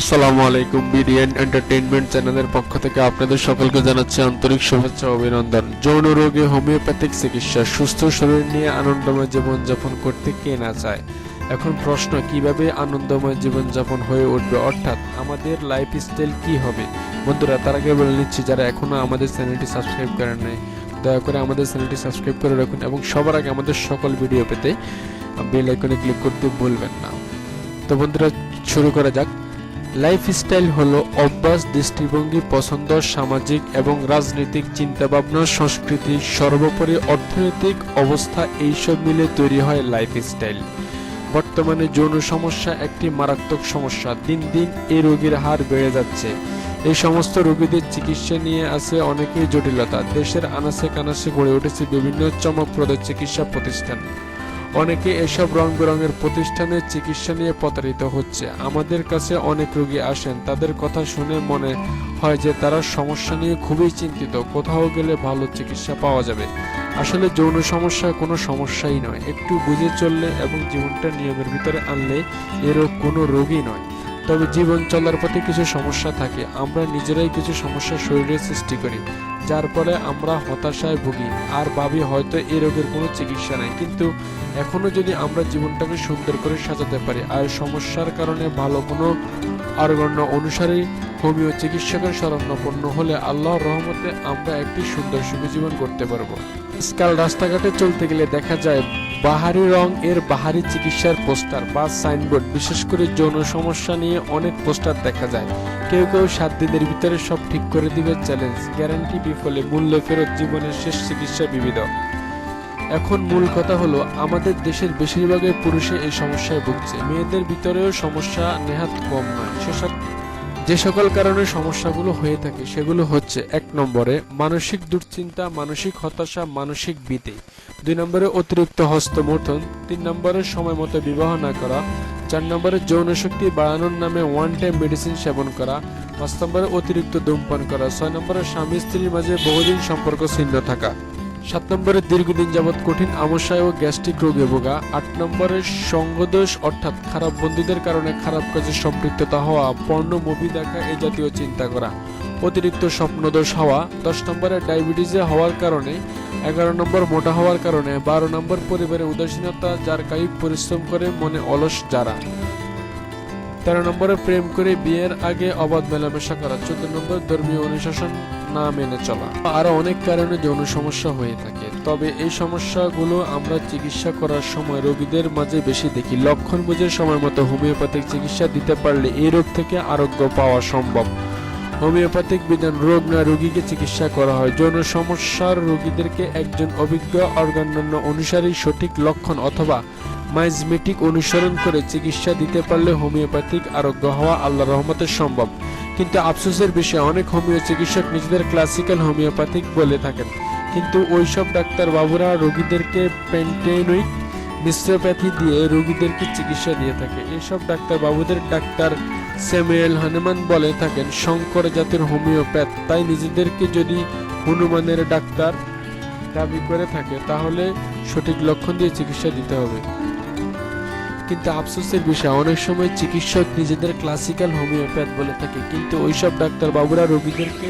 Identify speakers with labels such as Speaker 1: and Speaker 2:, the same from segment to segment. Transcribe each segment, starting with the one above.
Speaker 1: আসসালামু আলাইকুম, BDN entertainment চ্যানেলের পক্ষ থেকে আপনাদের সকলকে জানাচ্ছি আন্তরিক শুভেচ্ছা অভিনন্দন। যৌন রোগে হোমিওপ্যাথিক চিকিৎসা, সুস্থ শরীর নিয়ে আনন্দময় জীবনযাপন করতে কে না চায়? এখন প্রশ্ন, কীভাবে আনন্দময় জীবনযাপন হয়ে উঠবে? অর্থাৎ আমাদের লাইফ স্টাইল কি হবে? বন্ধুরা, তার আগে বলে নিচ্ছি, যারা এখনও আমাদের চ্যানেলটি সাবস্ক্রাইব করেন নাই, দয়া করে আমাদের চ্যানেলটি সাবস্ক্রাইব করে রাখুন এবং সবার আগে আমাদের সকল ভিডিও পেতে বেল আইকনে ক্লিক করতে ভুলবেন না। তো বন্ধুরা, শুরু করা যাক। লাইফস্টাইল হলো অভ্যাস, দৃষ্টিভঙ্গি, পছন্দ, সামাজিক এবং রাজনৈতিক চিন্তাভাবনা, সংস্কৃতি, সর্বোপরি অর্থনৈতিক অবস্থা, এইসব মিলে তৈরি হয় লাইফস্টাইল। বর্তমানে যৌন সমস্যা একটি মারাত্মক সমস্যা। দিন দিন এই রোগীর হার বেড়ে যাচ্ছে। এই সমস্ত রোগীদের চিকিৎসা নিয়ে আছে অনেকেই জটিলতা। দেশের আনাচে কানাচে গড়ে উঠেছে বিভিন্ন চমকপ্রদ চিকিৎসা প্রতিষ্ঠান। অনেকে এসব রং বেরঙের প্রতিষ্ঠানে চিকিৎসা নিয়ে প্রতারিত হচ্ছে। আমাদের কাছে অনেক রোগী আসেন, তাদের কথা শুনে মনে হয় যে তারা সমস্যা নিয়ে খুবই চিন্তিত, কোথাও গেলে ভালো চিকিৎসা পাওয়া যাবে। আসলে যৌন সমস্যা কোনো সমস্যাই নয়, একটু বুঝে চললে এবং জীবনটা নিয়মের ভিতরে আনলে এ রোগ কোনো রোগই নয়। তবে জীবন চলার পথে কিছু সমস্যা থাকে। আমরা নিজেরাই কিছু সমস্যা শরীরে সৃষ্টি করি, যার ফলে আমরা হতাশায় ভুগি। আর ভাবি হয়তো এই রোগের কোনো চিকিৎসা নাই। কিন্তু এখনও যদি আমরা জীবনটাকে সুন্দর করে সাজাতে পারি, আর সমস্যার কারণে ভালো কোনো আরগণ্য অনুসারী হোমিও চিকিৎসকের শরণাপন্ন হলে আল্লাহর রহমতে আমরা একটি সুন্দর সুখী জীবন করতে পারব। আজকাল রাস্তাঘাটে চলতে গেলে দেখা যায় বাহারি রং এর বাহারি চিকিৎসার পোস্টার বা সাইনবোর্ড, বিশেষ করে যৌন সমস্যা নিয়ে অনেক পোস্টার দেখা যায়। কেউ কেউ সাত দিনের ভিতরে সব ঠিক করে দিবে চ্যালেঞ্জ, গ্যারান্টি বিফলে মূল্য ফেরত জীবনের শেষ চিকিৎসা বিবিধ এখন মূল কথা হলো, আমাদের দেশের বেশিরভাগই পুরুষে এই সমস্যায় ভুগছে। মেয়েদের ভিতরেও সমস্যা নেহাত কম নয়। সেসব যে সকল কারণে সমস্যাগুলো হয়ে থাকে, সেগুলো হচ্ছে, এক নম্বরে, মানসিক দুশ্চিন্তা, মানসিক হতাশা, মানসিক ভীতি। দুই নম্বরে, অতিরিক্ত হস্তমর্থন তিন নম্বরে, সময় মতো বিবাহ না করা। চার নম্বরে, যৌন শক্তি বাড়ানোর নামে ওয়ান টাইম মেডিসিন সেবন করা। পাঁচ নম্বরে, অতিরিক্ত ধূমপান করা। ছয় নম্বরে স্বামী স্ত্রীর মাঝে বহুদিন সম্পর্ক ছিন্ন থাকা। সাত নম্বরে দীর্ঘদিন যাবৎ কঠিন আমস্যায় ও গ্যাস্ট্রিক রোগে ভোগা, আট নম্বরে সঙ্গদোষ অর্থাৎ খারাপ বন্ধুদের কারণে খারাপ কাজে সম্পৃক্ততা হওয়া, পর্ণ মুভি দেখা এই জাতীয় চিন্তা করা। অতিরিক্ত স্বপ্নদোষ হওয়া, দশ নম্বরে ডায়াবেটিসে হওয়ার কারণে, এগারো নম্বর মোটা হওয়ার কারণে, বারো নম্বর পরিবারে উদাসীনতা, যার কায়িক পরিশ্রম করে মনে অলস যারা। তেরো নম্বরে প্রেম করে বিয়ের আগে অবাধ মেলামেশা করা, চোদ্দ নম্বর ধর্মীয় অনুশাসন না মেনে চলা। আরও অনেক কারণে যৌন সমস্যা হয়ে থাকে। তবে এই সমস্যাগুলো আমরা চিকিৎসা করার সময় রোগীদের মাঝে বেশি দেখি। লক্ষণ বুঝে সময় মতো হোমিওপ্যাথিক চিকিৎসা দিতে পারলে এই রোগ থেকে আরোগ্য পাওয়া সম্ভব। হোমিওপ্যাথিক বিধান, রোগ না রোগীকে চিকিৎসা করা হয়। যৌন সমস্যার রোগীদেরকে একজন অভিজ্ঞ অর্গানন্য অনুসারী সঠিক লক্ষণ অথবা মাইজমেটিক অনুসরণ করে চিকিৎসা দিতে পারলে হোমিওপ্যাথিক আরোগ্য হওয়া আল্লাহ রহমতের সম্ভব। কিন্তু আফসোসের বিষয়ে, অনেক হোমিও চিকিৎসক নিজেদের ক্লাসিক্যাল হোমিওপ্যাথিক বলে থাকেন। কিন্তু ওইসব ডাক্তার বাবুরা রোগীদেরকে পেন্টেনুইক মিশ্রপ্যাথি দিয়ে রোগীদেরকে চিকিৎসা দিয়ে থাকে। এইসব ডাক্তার বাবুদের ডাক্তার স্যামুয়েল হনুমান বলে থাকেন, শঙ্কর জাতের হোমিওপ্যাথ। তাই নিজেদেরকে যদি হনুমানের ডাক্তার দাবি করে থাকে, তাহলে সঠিক লক্ষণ দিয়ে চিকিৎসা দিতে হবে। কিন্তু আফসোসের বিষয়, অনেক সময় চিকিৎসক নিজেদের ক্লাসিক্যাল হোমিওপ্যাথ বলে থাকে। কিন্তু ওইসব ডাক্তার বাবুরা রোগীদেরকে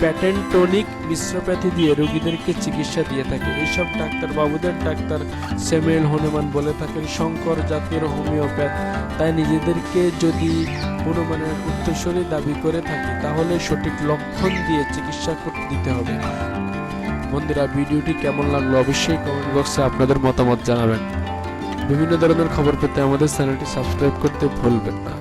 Speaker 1: প্যাটেন্টনিক মিশ্রপ্যাথি দিয়ে রোগীদেরকে চিকিৎসা দিয়ে থাকে। এইসব ডাক্তার বাবুদের ডাক্তার স্যামুয়েল হনুমান বলে থাকেন, শঙ্কর জাতীয় হোমিওপ্যাথ তাই নিজেদেরকে যদি হনুমানের উত্তরস্বরী দাবি করে থাকি, তাহলে সঠিক লক্ষণ দিয়ে চিকিৎসা করতে দিতে হবে। বন্ধুরা, ভিডিওটি কেমন লাগল অবশ্যই কমেন্ট বক্সে আপনাদের মতামত জানাবেন। বিভিন্ন ধরনের খবর পেতে আমাদের চ্যানেলটি সাবস্ক্রাইব করতে ভুলবেন না।